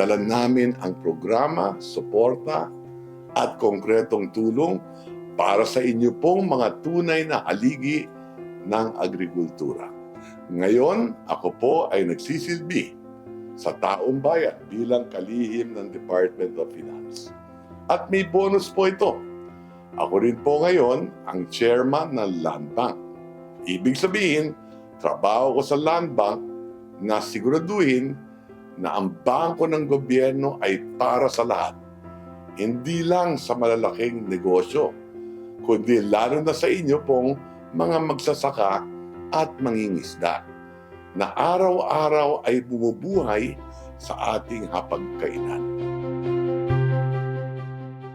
Dala namin ang programa, suporta at konkretong tulong para sa inyo pong mga tunay na haligi ng agrikultura. Ngayon, ako po ay nagsisilbi sa taong bayan bilang kalihim ng Department of Finance. At may bonus po ito. Ako rin po ngayon ang chairman ng Land Bank. Ibig sabihin, trabaho ko sa Land Bank na siguraduhin na ang bangko ng gobyerno ay para sa lahat. Hindi lang sa malalaking negosyo, kundi lalo na sa inyo pong mga magsasaka at mangingisda na araw-araw ay bumubuhay sa ating hapagkainan.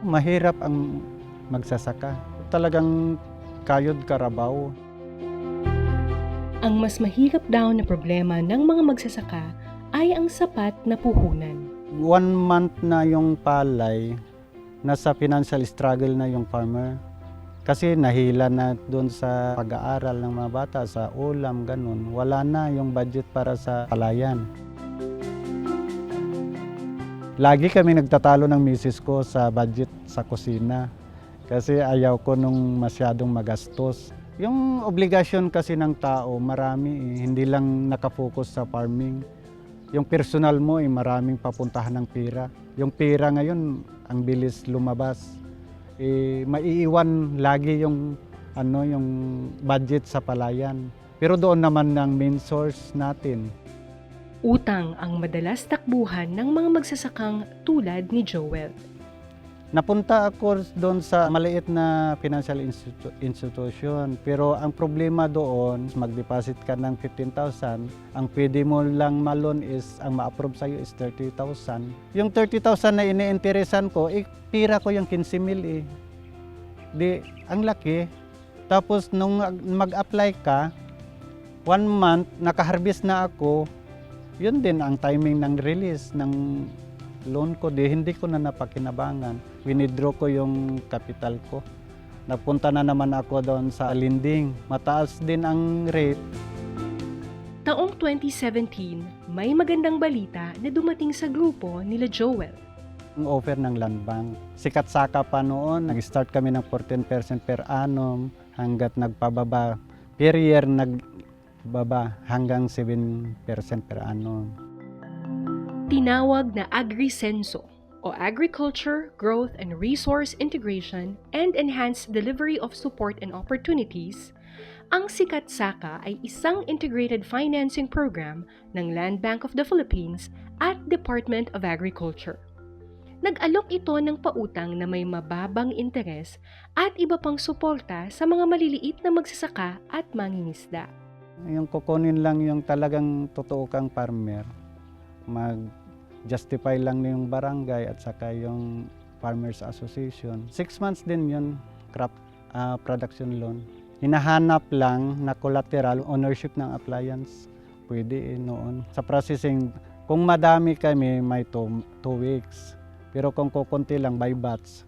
Mahirap ang magsasaka. Talagang kayod karabaw. Ang mas mahirap daw na problema ng mga magsasaka ay ang sapat na puhunan. One month na yung palay, nasa financial struggle na yung farmer. Kasi nahila na doon sa pag-aaral ng mga bata, sa ulam, ganun. Wala na yung budget para sa palayan. Lagi kami nagtatalo ng misis ko sa budget sa kusina. Kasi ayaw ko nung masyadong magastos. Yung obligasyon kasi ng tao, marami eh. Hindi lang nakafocus sa farming. Yung personal mo, eh, maraming papuntahan ng pera. Yung pera ngayon, ang bilis lumabas. Eh, maiiwan lagi yung ano yung budget sa palayan. Pero doon naman ang main source natin. Utang ang madalas takbuhan ng mga magsasakang tulad ni Joel. Napunta ako doon sa maliit na financial institu- institution. Pero ang problema doon, mag-deposit ka ng 15,000, ang pwede mo lang malon is, ang ma-approve sa'yo is 30,000. Yung 30,000 na iniinteresan ko, eh, ko yung 15 mil eh. Di, ang laki. Tapos nung mag-apply ka, one month, nakaharvest na ako, yun din ang timing ng release ng loan ko. Di, hindi ko na napakinabangan winidraw ko yung capital ko. Napunta na naman ako doon sa lending. Mataas din ang rate. Taong 2017, may magandang balita na dumating sa grupo nila Joel. Ang offer ng land bank. Sikat saka pa noon. Nag-start kami ng 14% per annum hanggat nagpababa. Per year nagbaba hanggang 7% per annum. Tinawag na Agrisenso o Agriculture, Growth and Resource Integration and Enhanced Delivery of Support and Opportunities, ang Sikat Saka ay isang integrated financing program ng Land Bank of the Philippines at Department of Agriculture. Nag-alok ito ng pautang na may mababang interes at iba pang suporta sa mga maliliit na magsasaka at mangingisda. Yung kukunin lang yung talagang totoo kang farmer, mag justify lang yung barangay at saka yung Farmers Association. Six months din yun, crop uh, production loan. Hinahanap lang na collateral ownership ng appliance. Pwede eh, noon. Sa processing, kung madami kami, may two, two weeks. Pero kung kukunti lang by batch,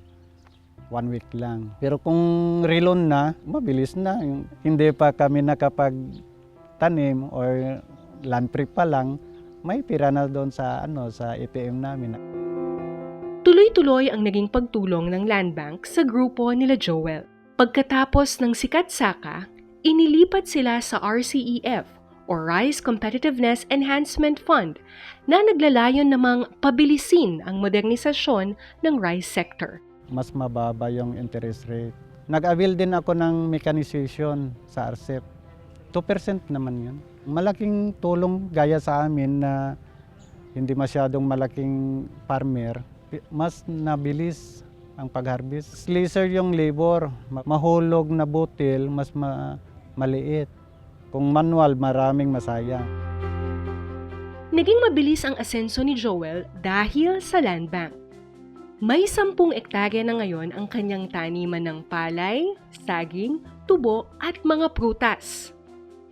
one week lang. Pero kung relon na, mabilis na. Hindi pa kami nakapag-tanim or land prep pa lang, may pira na doon sa ano sa ATM namin. Tuloy-tuloy ang naging pagtulong ng Land Bank sa grupo nila Joel. Pagkatapos ng Sikat Saka, inilipat sila sa RCEF o Rice Competitiveness Enhancement Fund na naglalayon namang pabilisin ang modernisasyon ng rice sector. Mas mababa yung interest rate. Nag-avail din ako ng mechanization sa RCEP. 2% naman yun. Malaking tulong gaya sa amin na hindi masyadong malaking farmer, mas nabilis ang pag-harvest. Lesser yung labor, mahulog na butil, mas ma- maliit. Kung manual, maraming masayang. Naging mabilis ang asenso ni Joel dahil sa land bank. May sampung ektarya na ngayon ang kanyang taniman ng palay, saging, tubo at mga prutas.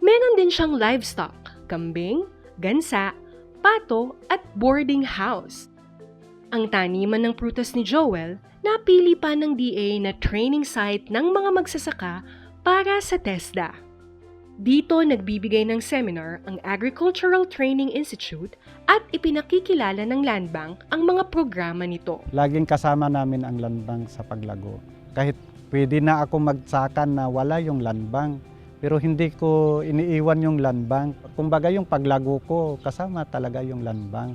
Meron din siyang livestock, kambing, gansa, pato at boarding house. Ang taniman ng prutas ni Joel napili pa ng DA na training site ng mga magsasaka para sa TESDA. Dito nagbibigay ng seminar ang Agricultural Training Institute at ipinakikilala ng Land Bank ang mga programa nito. Laging kasama namin ang land bank sa paglago. Kahit pwede na ako magsakan na wala yung land bank, pero hindi ko iniiwan yung land bank. Kumbaga yung paglago ko, kasama talaga yung land bank.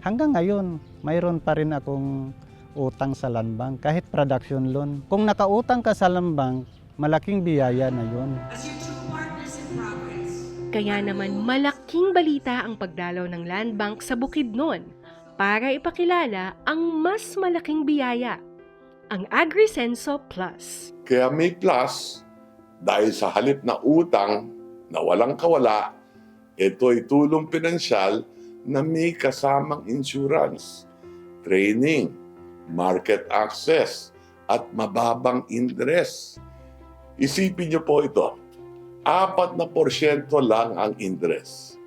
Hanggang ngayon, mayroon pa rin akong utang sa land bank, kahit production loan. Kung nakautang ka sa land bank, malaking biyaya na yun. Kaya naman malaking balita ang pagdalaw ng Land Bank sa Bukidnon para ipakilala ang mas malaking biyaya, ang AgriSenso Plus. Kaya may plus dahil sa halip na utang na walang kawala, ito ay tulong pinansyal na may kasamang insurance, training, market access, at mababang interest. Isipin niyo po ito, apat na porsyento lang ang interest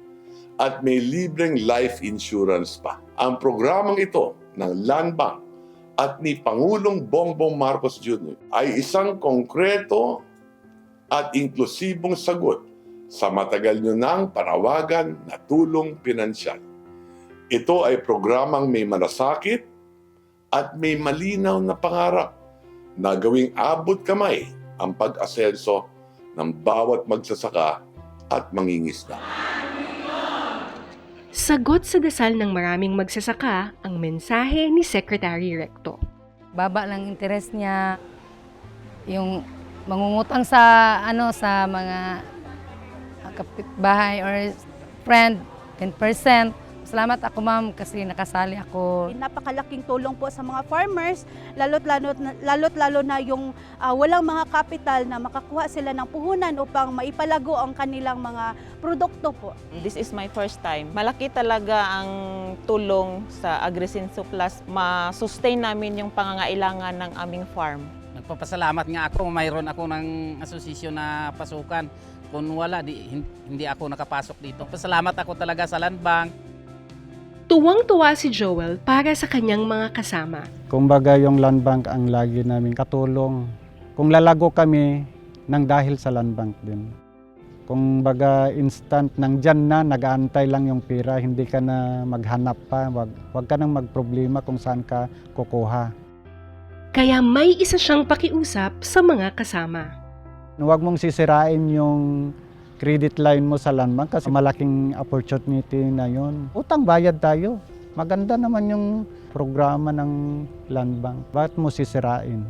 at may libreng life insurance pa. Ang programang ito ng Land Bank at ni Pangulong Bongbong Marcos Jr. ay isang konkreto at inklusibong sagot sa matagal nyo nang parawagan na tulong pinansyal. Ito ay programang may malasakit at may malinaw na pangarap na gawing abot kamay ang pag-asenso ng bawat magsasaka at mangingisda. Sagot sa dasal ng maraming magsasaka ang mensahe ni Secretary Recto. baba lang interest niya yung mangungutang sa ano sa mga kapitbahay or friend 10%. Salamat ako ma'am kasi nakasali ako. Napakalaking tulong po sa mga farmers, lalo't lalo lalo't lalo na yung ah, walang mga kapital na makakuha sila ng puhunan upang maipalago ang kanilang mga produkto po. This is my first time. Malaki talaga ang tulong sa AgriSenso Plus. Ma-sustain namin yung pangangailangan ng aming farm. Nagpapasalamat nga ako, mayroon ako ng asosisyon na pasukan. Kung wala, di, hin- hindi ako nakapasok dito. Pasalamat ako talaga sa Land Bank. Tuwang-tuwa si Joel para sa kanyang mga kasama. Kumbaga yung land bank ang lagi namin katulong. Kung lalago kami, nang dahil sa land bank din. Kung baga instant, nang dyan na, nag-aantay lang yung pira, hindi ka na maghanap pa, wag, wag ka nang magproblema kung saan ka kukuha. Kaya may isa siyang pakiusap sa mga kasama. Huwag mong sisirain yung credit line mo sa land bank kasi malaking opportunity na yon. Utang bayad tayo. Maganda naman yung programa ng land bank. Bakit mo sisirain?